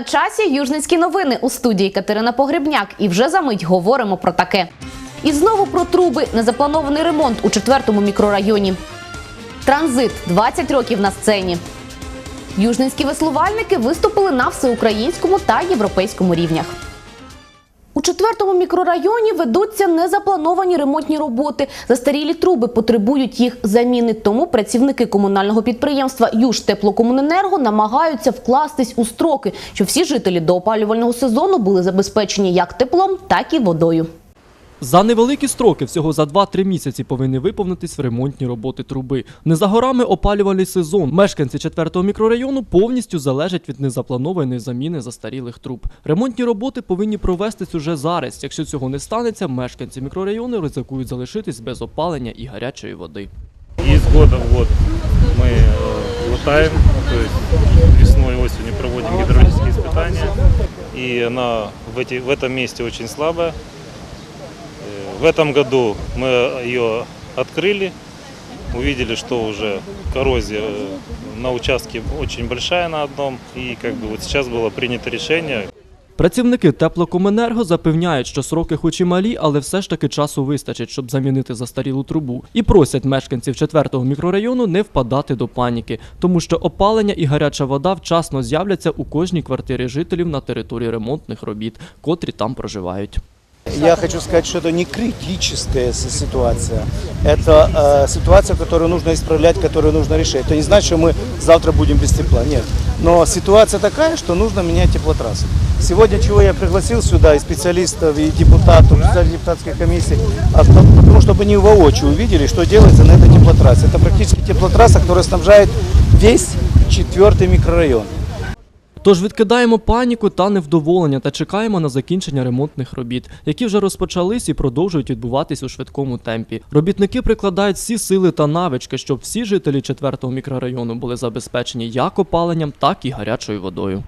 На часі Южницькі новини у студії Катерина Погребняк. І вже за мить говоримо про таке. І знову про труби, незапланований ремонт у четвертому мікрорайоні. Транзит 20 років на сцені. Южницькі веслувальники виступили на всеукраїнському та європейському рівнях. У четвертому мікрорайоні ведуться незаплановані ремонтні роботи. Застарілі труби потребують їх заміни. Тому працівники комунального підприємства «Южтеплокомуненерго» намагаються вкластись у строки, щоб всі жителі до опалювального сезону були забезпечені як теплом, так і водою. За невеликі строки, всього за 2-3 місяці повинні виповнитись ремонтні роботи труби. Не за горами опалювальний сезон. Мешканці 4-го мікрорайону повністю залежать від незапланованої заміни застарілих труб. Ремонтні роботи повинні провестись уже зараз. Якщо цього не станеться, мешканці мікрорайону ризикують залишитись без опалення і гарячої води. И из года в год мы э, латаем, то есть весной и осенью проводим гидравлические испытания. И она в, эти, в этом месте очень слабая. Э, В этом году мы ее открыли, увидели, что уже коррозия э, на участке очень большая на одном. И как бы вот сейчас было принято решение Працівники теплокоменерго запевняють, що сроки хоч і малі, але все ж таки часу вистачить, щоб замінити застарілу трубу. І просять мешканців 4-го мікрорайону не впадати до паніки, тому що опалення і гаряча вода вчасно з'являться у кожній квартирі жителів на території ремонтних робіт, котрі там проживають. Я хочу сказать, что это не критическая ситуация. Это э, ситуация, которую нужно исправлять, которую нужно решать. Это не значит, что мы завтра будем без тепла. Нет. Но ситуация такая, что нужно менять теплотрассу. Сегодня чего я пригласил сюда и специалистов, и депутатов, председателей депутатской комиссии, а потому чтобы они воочию увидели, что делается на этой теплотрассе. Это практически теплотрасса, которая снабжает весь четвертый микрорайон. Тож відкидаємо паніку та невдоволення та чекаємо на закінчення ремонтних робіт, які вже розпочались і продовжують відбуватись у швидкому темпі. Робітники прикладають всі сили та навички, щоб всі жителі 4-го мікрорайону були забезпечені як опаленням, так і гарячою водою.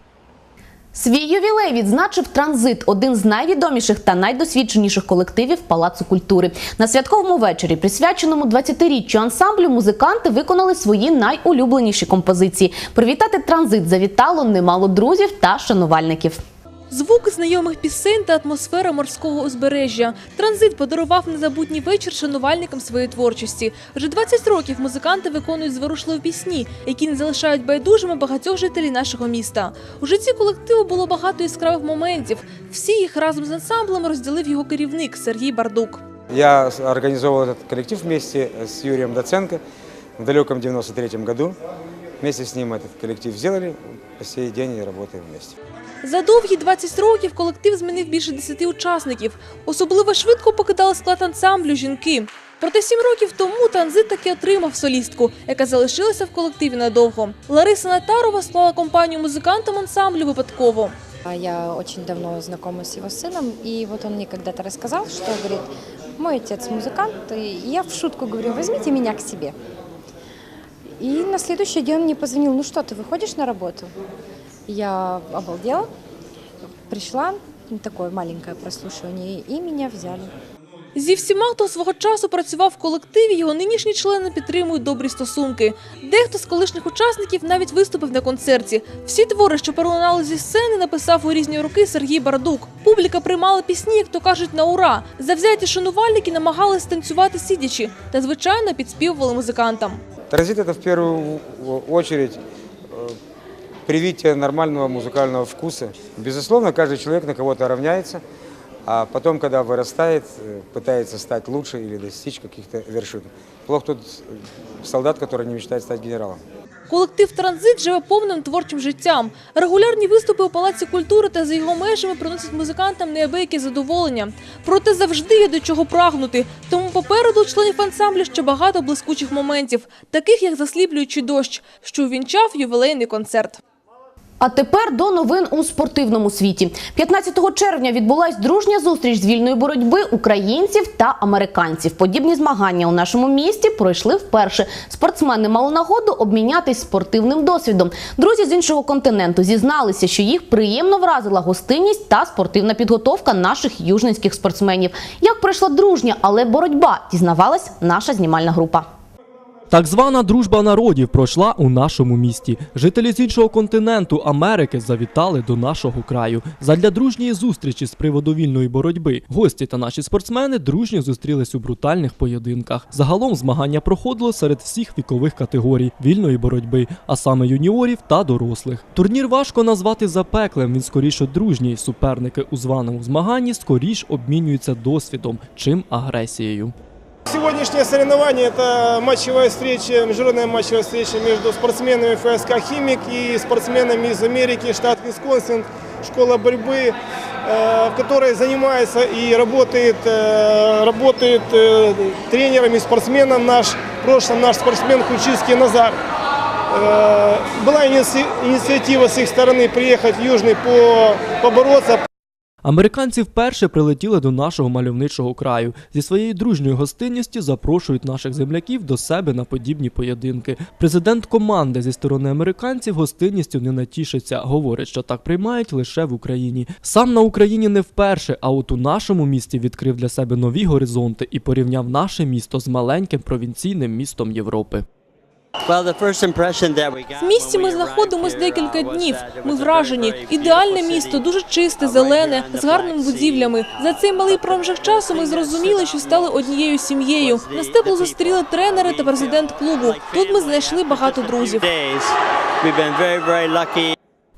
Свій ювілей відзначив транзит, один з найвідоміших та найдосвідченіших колективів Палацу культури. На святковому вечорі, присвяченому 20-річчю ансамблю, музиканти виконали свої найулюбленіші композиції. Привітати транзит завітало немало друзів та шанувальників. Звуки знайомих пісень та атмосфера морського узбережжя. Транзит подарував незабутній вечір шанувальникам своєї творчості. Вже 20 років музиканти виконують зворушливі пісні, які не залишають байдужими багатьох жителів нашого міста. У житті колективу було багато яскравих моментів. Всі їх разом з ансамблем розділив його керівник Сергій Бардук. Я этот коллектив вместе с Юрием Доценко в далеком 93 году. Вместе с ним этот коллектив сделали, по сей день и работаем вместе. За довгі 20 років колектив змінив більше 10 учасників. Особливо швидко покидали склад ансамблю жінки. Проте сім років тому транзит таки отримав солістку, яка залишилася в колективі надовго. Лариса Натарова склала компанію музикантам ансамблю випадково. А Я очень давно знакома с его сыном, и вот он мне когда-то рассказал, что, говорит, мой отец музыкант, и я в шутку говорю, возьмите меня к себе. И на следующий день он мне позвонил, ну что, ты выходишь на работу? Я обалдела, пришла, такое маленькое прослушивание, и меня взяли. Зі всіма, хто свого часу працював в колективі, його нинішні члени підтримують добрі стосунки. Дехто з колишніх учасників навіть виступив на концерті. Всі твори, що пролунали зі сцени, написав у різні роки Сергій Бардук. Публіка приймала пісні, як то кажуть, на ура. Завзяті шанувальники намагалися танцювати сидячи та, звичайно, підспівували музикантам. Транзит это в первую очередь э, привитие нормального музыкального вкуса. Безусловно, каждый человек на кого-то равняется, а потом, когда вырастает, э, пытается стать лучше или достичь каких-то вершин. Плох тот э, солдат, который не мечтает стать генералом. Колектив Транзит живе повним творчим життям. Регулярні виступи у Палаці культури та за його межами приносять музикантам неабияке задоволення. Проте завжди є до чого прагнути. Тому попереду у членів ансамблю ще багато блискучих моментів, таких як засліплюючий дощ, що увінчав ювілейний концерт. А тепер до новин у спортивному світі. 15 червня відбулась дружня зустріч з вільної боротьби українців та американців. Подібні змагання у нашому місті пройшли вперше. Спортсмени мали нагоду обмінятись спортивним досвідом. Друзі з іншого континенту зізналися, що їх приємно вразила гостинність та спортивна підготовка наших южненських спортсменів. Як пройшла дружня, але боротьба, дізнавалась наша знімальна група. Так звана дружба народів пройшла у нашому місті. Жителі з іншого континенту Америки завітали до нашого краю. Задля дружньої зустрічі з приводу вільної боротьби. Гості та наші спортсмени дружньо зустрілись у брутальних поєдинках. Загалом змагання проходило серед всіх вікових категорій вільної боротьби, а саме юніорів та дорослих. Турнір важко назвати запеклим. Він скоріше дружній. Суперники у званому змаганні скоріш обмінюються досвідом, чим агресією. Сегодняшнее соревнование – это матчевая встреча, международная матчевая встреча между спортсменами ФСК «Химик» и спортсменами из Америки, штат Висконсин, школа борьбы, э, в которой занимается и работает, э, работает э, тренером и спортсменом наш, в прошлом наш спортсмен Ключицкий Назар. Была иници- инициатива с их стороны приехать в Южный по, побороться, Американці вперше прилетіли до нашого мальовничого краю. Зі своєю дружньою гостинністю запрошують наших земляків до себе на подібні поєдинки. Президент команди зі сторони американців гостинністю не натішиться. Говорить, що так приймають лише в Україні. Сам на Україні не вперше, а от у нашому місті відкрив для себе нові горизонти і порівняв наше місто з маленьким провінційним містом Європи. В місті ми знаходимося декілька днів. Ми вражені. Ідеальне місто, дуже чисте, зелене, з гарними будівлями. За цей малий проміжок часу ми зрозуміли, що стали однією сім'єю. Нас тепло зустріли тренери та президент клубу. Тут ми знайшли багато друзів.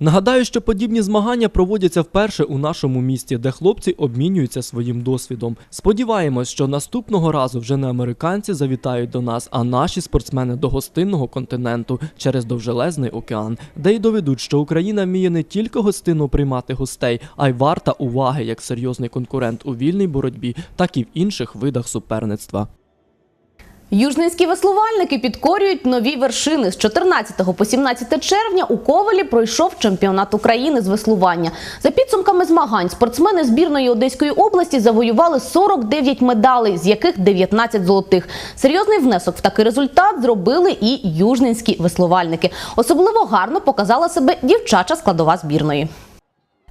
Нагадаю, що подібні змагання проводяться вперше у нашому місті, де хлопці обмінюються своїм досвідом. Сподіваємось, що наступного разу вже не американці завітають до нас, а наші спортсмени до гостинного континенту через довжелезний океан, де й доведуть, що Україна вміє не тільки гостинно приймати гостей, а й варта уваги як серйозний конкурент у вільній боротьбі, так і в інших видах суперництва. Южненські веслувальники підкорюють нові вершини. З 14 по 17 червня у Ковелі пройшов чемпіонат України з веслування. За підсумками змагань спортсмени збірної Одеської області завоювали 49 медалей, з яких 19 золотих. Серйозний внесок в такий результат зробили і южненські веслувальники. Особливо гарно показала себе дівчача складова збірної.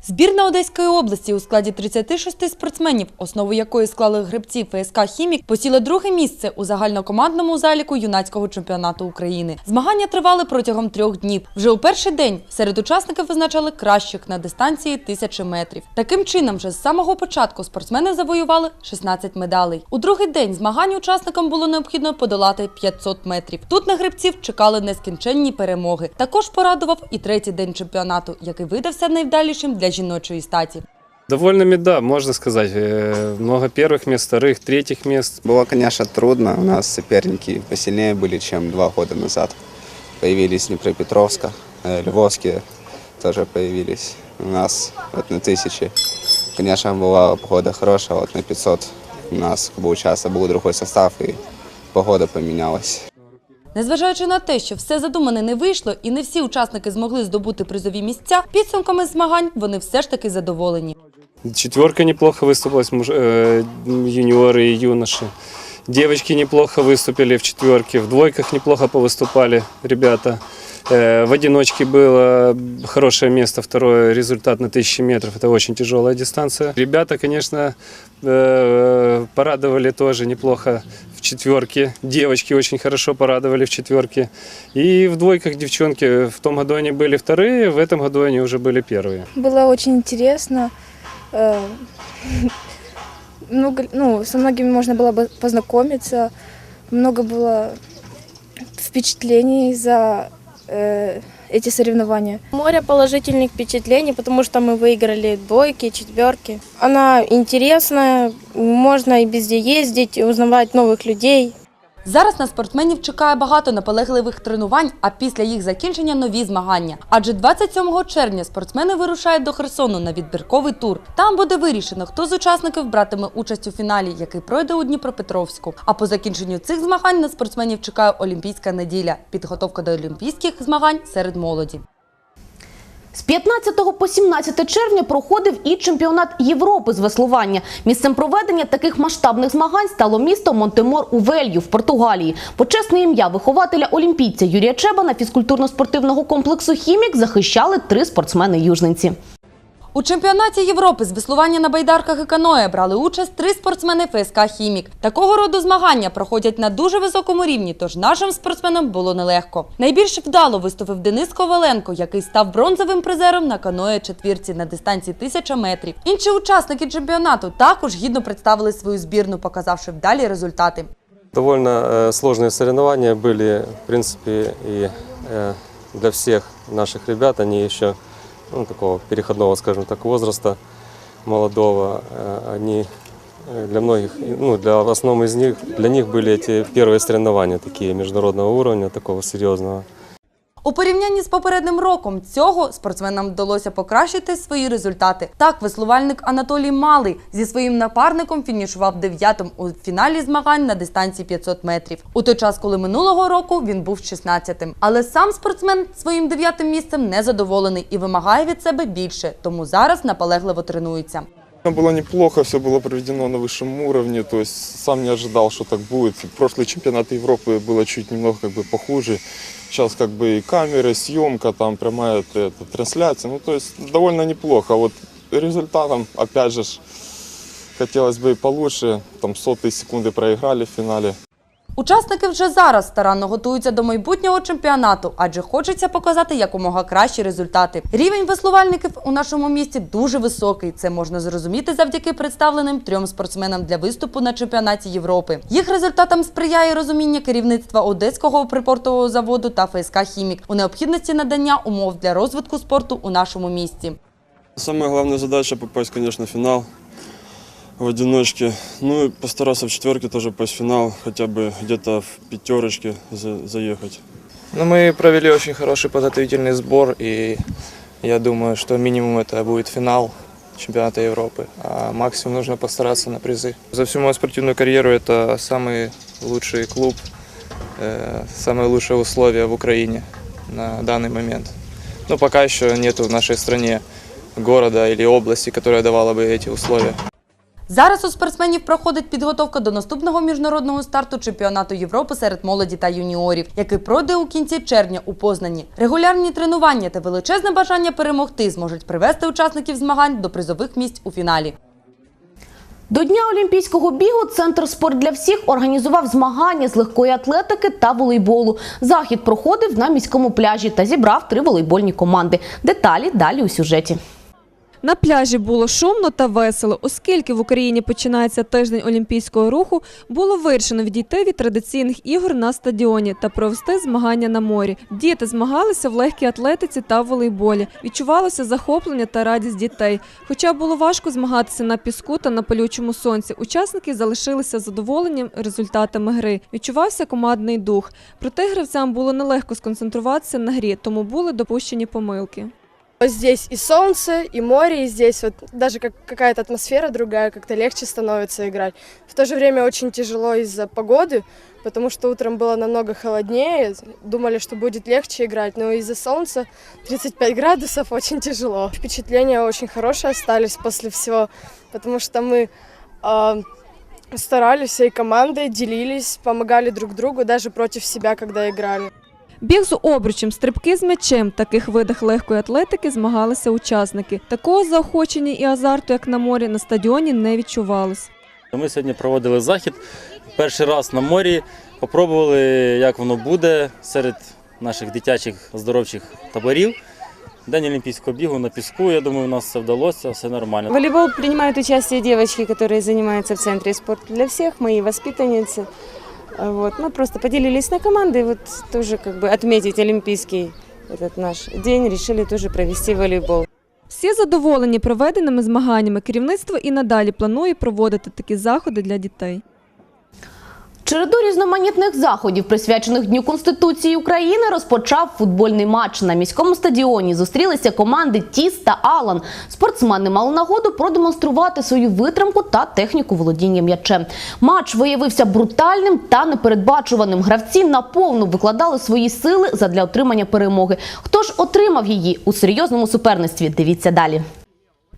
Збірна Одеської області у складі 36 спортсменів, основу якої склали гребці ФСК «Хімік», посіла друге місце у загальнокомандному заліку юнацького чемпіонату України. Змагання тривали протягом трьох днів. Вже у перший день серед учасників визначали кращих на дистанції тисячі метрів. Таким чином, вже з самого початку спортсмени завоювали 16 медалей. У другий день змагань учасникам було необхідно подолати 500 метрів. Тут на гребців чекали нескінченні перемоги. Також порадував і третій день чемпіонату, який видався найвдалішим для жіночої статі. Довольными, да, можно сказать. Э, Много первых мест, вторых, третьих мест. Было, конечно, трудно. У нас соперники посильнее были, чем два года назад. Появились Днепропетровска, э, Львовские тоже появились. У нас вот на тысячи. Конечно, была погода хорошая, вот на 500 у нас как бы участок был другой состав, и погода поменялась. Незважаючи на те, що все задумане не вийшло і не всі учасники змогли здобути призові місця, підсумками змагань вони все ж таки задоволені. Четверка неплохо выступила, муж- э, юниоры и юноши. Девочки неплохо выступили в четверке, в двойках неплохо повыступали ребята. Э, В одиночке было хорошее место, второе результат на 1000 метров. Это очень тяжелая дистанция. Ребята, конечно, э, порадовали тоже неплохо в четверке. Девочки очень хорошо порадовали в четверке. И в двойках девчонки. В том году они были вторые, в этом году они уже были первые. Было очень интересно. Э, Много, ну, со многими можно было бы познакомиться. Много было впечатлений за э, эти соревнования. Море положительных впечатлений, потому что мы выиграли двойки, четверки. Она интересная, можно и везде ездить, и узнавать новых людей. Зараз на спортсменів чекає багато наполегливих тренувань, а після їх закінчення нові змагання. Адже 27 червня спортсмени вирушають до Херсону на відбірковий тур. Там буде вирішено, хто з учасників братиме участь у фіналі, який пройде у Дніпропетровську. А по закінченню цих змагань на спортсменів чекає Олімпійська неділя підготовка до олімпійських змагань серед молоді. З 15 по 17 червня проходив і чемпіонат Європи з веслування. Місцем проведення таких масштабних змагань стало місто Монтемор у Велью в Португалії. Почесне ім'я вихователя олімпійця Юрія Чебана фізкультурно-спортивного комплексу Хімік захищали три спортсмени-южниці. У чемпіонаті Європи з веслування на байдарках і каное брали участь три спортсмени ФСК Хімік. Такого роду змагання проходять на дуже високому рівні, тож нашим спортсменам було нелегко. Найбільш вдало виступив Денис Коваленко, який став бронзовим призером на каное четвірці на дистанції 1000 метрів. Інші учасники чемпіонату також гідно представили свою збірну, показавши вдалі результати. Довольно э, сложные соревнования были, в принципе, и э, для всех наших ребят. Они еще ну, такого переходного, скажем так, возраста молодого. Э, Они э, для многих, ну, для в основном из них, для них были эти первые соревнования такие международного уровня, такого серьезного. У порівнянні з попереднім роком цього спортсменам вдалося покращити свої результати. Так, веслувальник Анатолій Малий зі своїм напарником фінішував дев'ятим у фіналі змагань на дистанції 500 метрів. У той час, коли минулого року він був 16-тим. Але сам спортсмен своїм дев'ятим місцем не задоволений і вимагає від себе більше, тому зараз наполегливо тренується. Было неплохо, все было проведено на высшем уровне, то есть сам не ожидал, что так будет. Прошлый чемпионат Европы было чуть немного как бы похуже. Сейчас как бы и камеры, съемка, там прямая это, трансляция, ну то есть довольно неплохо. Вот результатом, опять же, ж, хотелось бы и получше, там сотые секунды проиграли в финале. Учасники вже зараз старанно готуються до майбутнього чемпіонату, адже хочеться показати якомога кращі результати. Рівень веслувальників у нашому місті дуже високий. Це можна зрозуміти завдяки представленим трьом спортсменам для виступу на чемпіонаті Європи. Їх результатам сприяє розуміння керівництва Одеського припортового заводу та ФСК Хімік у необхідності надання умов для розвитку спорту у нашому місті. Самая главная задача попасть, в финал в одиночке. Ну и постараться в четверке тоже попасть в финал, хотя бы где-то в пятерочке за- заехать. Ну, мы провели очень хороший подготовительный сбор, и я думаю, что минимум это будет финал чемпионата Европы, а максимум нужно постараться на призы. За всю мою спортивную карьеру это самый лучший клуб, э, самые лучшие условия в Украине на данный момент. Но пока еще нету в нашей стране города или области, которая давала бы эти условия. Зараз у спортсменів проходить підготовка до наступного міжнародного старту чемпіонату Європи серед молоді та юніорів, який пройде у кінці червня у Познані. Регулярні тренування та величезне бажання перемогти зможуть привести учасників змагань до призових місць у фіналі. До Дня Олімпійського бігу Центр спорт для всіх організував змагання з легкої атлетики та волейболу. Захід проходив на міському пляжі та зібрав три волейбольні команди. Деталі далі у сюжеті. На пляжі було шумно та весело, оскільки в Україні починається тиждень олімпійського руху, було вирішено відійти від традиційних ігор на стадіоні та провести змагання на морі. Діти змагалися в легкій атлетиці та волейболі. Відчувалося захоплення та радість дітей. Хоча було важко змагатися на піску та на палючому сонці, учасники залишилися задоволенням результатами гри. Відчувався командний дух. Проте гравцям було нелегко сконцентруватися на грі, тому були допущені помилки. Здесь и солнце, и море, и здесь вот даже как какая-то атмосфера другая, как-то легче становится играть. В то же время очень тяжело из-за погоды, потому что утром было намного холоднее, думали, что будет легче играть, но из-за солнца 35 градусов очень тяжело. Впечатления очень хорошие остались после всего, потому что мы а, старались всей командой, делились, помогали друг другу, даже против себя, когда играли. Біг з обручем, стрибки з м'ячем. В таких видах легкої атлетики змагалися учасники. Такого заохочення і азарту, як на морі, на стадіоні не відчувалось. Ми сьогодні проводили захід перший раз на морі. Попробували, як воно буде серед наших дитячих оздоровчих таборів. День олімпійського бігу на піску. Я думаю, у нас все вдалося, все нормально. В волейбол принимают участие девочки, которые занимаются в Центре спорта для всех, мои воспитанницы. А Вот. Мы просто поделились на команды, и вот тоже как бы отметить олимпийский этот наш день, решили тоже провести волейбол. Всі задоволені проведеними змаганнями. Керівництво і надалі планує проводити такі заходи для дітей. Череду різноманітних заходів, присвячених Дню Конституції України, розпочав футбольний матч. На міському стадіоні зустрілися команди Тіс та Алан. Спортсмени мали нагоду продемонструвати свою витримку та техніку володіння м'ячем. Матч виявився брутальним та непередбачуваним. Гравці наповну викладали свої сили задля отримання перемоги. Хто ж отримав її у серйозному суперництві? Дивіться далі.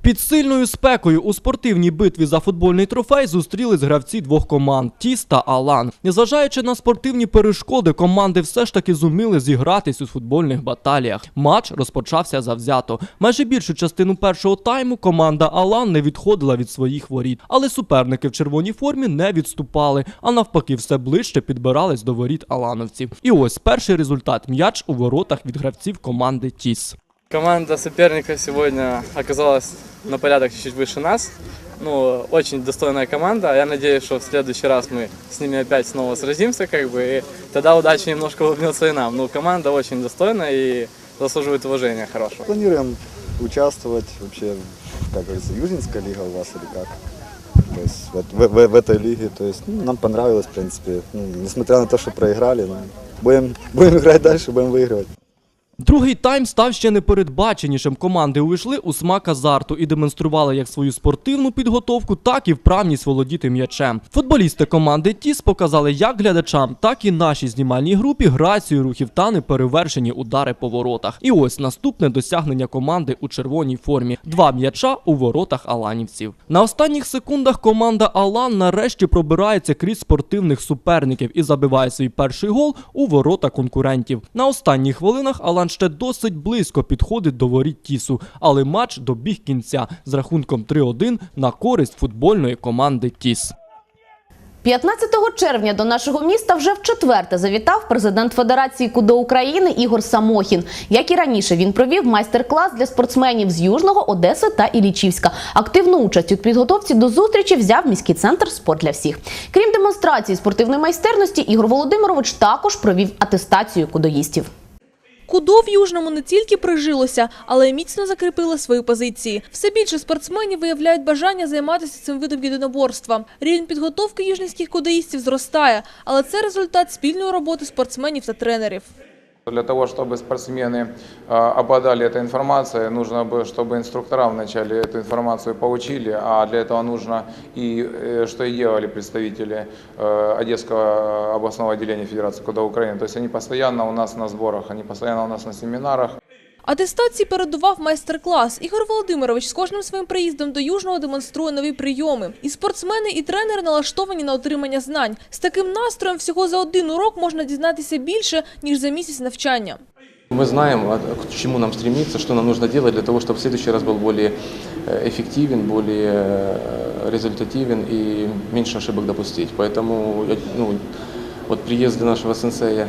Під сильною спекою у спортивній битві за футбольний трофей зустрілись гравці двох команд Тіс та Алан. Незважаючи на спортивні перешкоди, команди все ж таки зуміли зігратись у футбольних баталіях. Матч розпочався завзято. Майже більшу частину першого тайму команда Алан не відходила від своїх воріт, але суперники в червоній формі не відступали, а навпаки, все ближче підбирались до воріт алановців. І ось перший результат м'яч у воротах від гравців команди Тіс. Команда соперника сегодня оказалась на порядок чуть-чуть выше нас. Ну, очень достойная команда. Я надеюсь, что в следующий раз мы с ними опять снова сразимся, как бы, и тогда удача немножко улыбнется и нам. Ну, команда очень достойная и заслуживает уважения хорошего. Планируем участвовать вообще, как говорится, Южинская лига у вас или как? То есть вот в, в- в этой лиге, то есть ну, нам понравилось, в принципе, ну, несмотря на то, что проиграли, ну, будем, будем играть дальше, будем выигрывать. Другий тайм став ще непередбаченішим. Команди увійшли у смак азарту і демонстрували як свою спортивну підготовку, так і вправність володіти м'ячем. Футболісти команди Тіс показали як глядачам, так і нашій знімальній групі грацію рухів та неперевершені удари по воротах. І ось наступне досягнення команди у червоній формі: два м'яча у воротах аланівців. На останніх секундах команда Алан нарешті пробирається крізь спортивних суперників і забиває свій перший гол у ворота конкурентів. На останніх хвилинах Алан ще досить близько підходить до воріт Тісу, але матч добіг кінця з рахунком 3-1 на користь футбольної команди Тіс. 15 червня до нашого міста вже вчетверте завітав президент Федерації КУДО України Ігор Самохін. Як і раніше, він провів майстер-клас для спортсменів з Южного, Одеси та Іллічівська. Активну участь у підготовці до зустрічі взяв міський центр Спорт для всіх. Крім демонстрації спортивної майстерності, Ігор Володимирович також провів атестацію кудоїстів. Кудо в Южному не тільки прижилося, але й міцно закріпило свої позиції. Все більше спортсменів виявляють бажання займатися цим видом єдиноборства. Рівень підготовки южненських кудоїстів зростає, але це результат спільної роботи спортсменів та тренерів. Для того, чтобы спортсмены э, обладали этой информацией, нужно бы, чтобы инструктора вначале эту информацию получили, а для этого нужно и, э, что и делали представители э, Одесского областного отделения Федерации Куда Украины. То есть они постоянно у нас на сборах, они постоянно у нас на семинарах. Атестації передував майстер-клас. Ігор Володимирович з кожним своїм приїздом до Южного демонструє нові прийоми. І спортсмени, і тренери налаштовані на отримання знань. З таким настроєм всього за один урок можна дізнатися більше, ніж за місяць навчання. Мы знаем, а, к чему нам стремиться, что нам нужно делать для того, чтобы в следующий раз был более э, эффективен, более э, результативен и меньше ошибок допустить. Поэтому я- ну, вот приезды нашего сенсея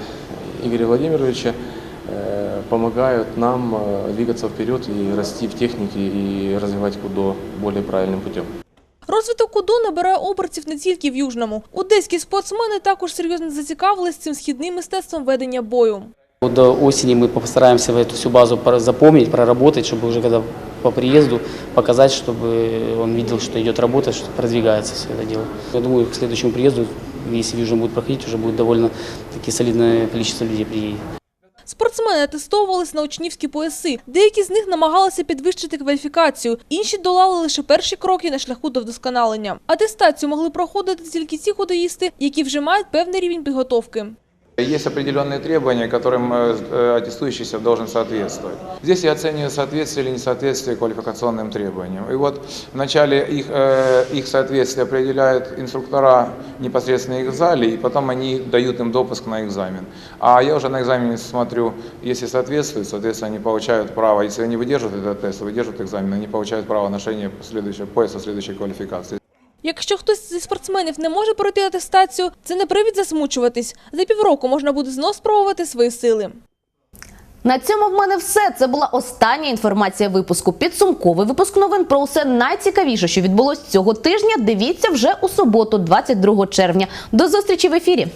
Игоря Владимировича э, помогают нам э, двигаться вперед и расти в технике и развивать кудо более правильным путем. Розвиток кудо набирає обертів не тільки в Южному. Одеські спортсмени також серйозно зацікавились цим східним мистецтвом ведення бою. До осени мы постараемся эту всю базу пора- запомнить, проработать, чтобы уже когда по приезду показать, чтобы он видел, что идет работа, что продвигается все это дело. Я думаю, к следующему приезду, если Южный будет проходить, уже будет довольно-таки солидное количество людей приедет. Спортсмени тестовувались на учнівські пояси. Деякі з них намагалися підвищити кваліфікацію, інші долали лише перші кроки на шляху до вдосконалення. Атестацію могли проходити тільки ті ходоїсти, які вже мають певний рівень підготовки. Есть определенные требования, которым э, э, аттестующийся должен соответствовать. Здесь я оцениваю соответствие или несоответствие квалификационным требованиям. И вот вначале их, э, их соответствие определяют инструктора непосредственно их в зале, и потом они дают им допуск на экзамен. А я уже на экзамене смотрю, если соответствует, соответственно, они получают право, если они выдерживают этот тест, выдерживают экзамен, они получают право ношения следующего, пояса следующей квалификации. Якщо хтось зі спортсменів не може пройти атестацію, це не привід засмучуватись. За півроку можна буде знов спробувати свої сили. На цьому в мене все. Це була остання інформація випуску. Підсумковий випуск новин про усе найцікавіше, що відбулось цього тижня. Дивіться вже у суботу, 22 червня. До зустрічі в ефірі.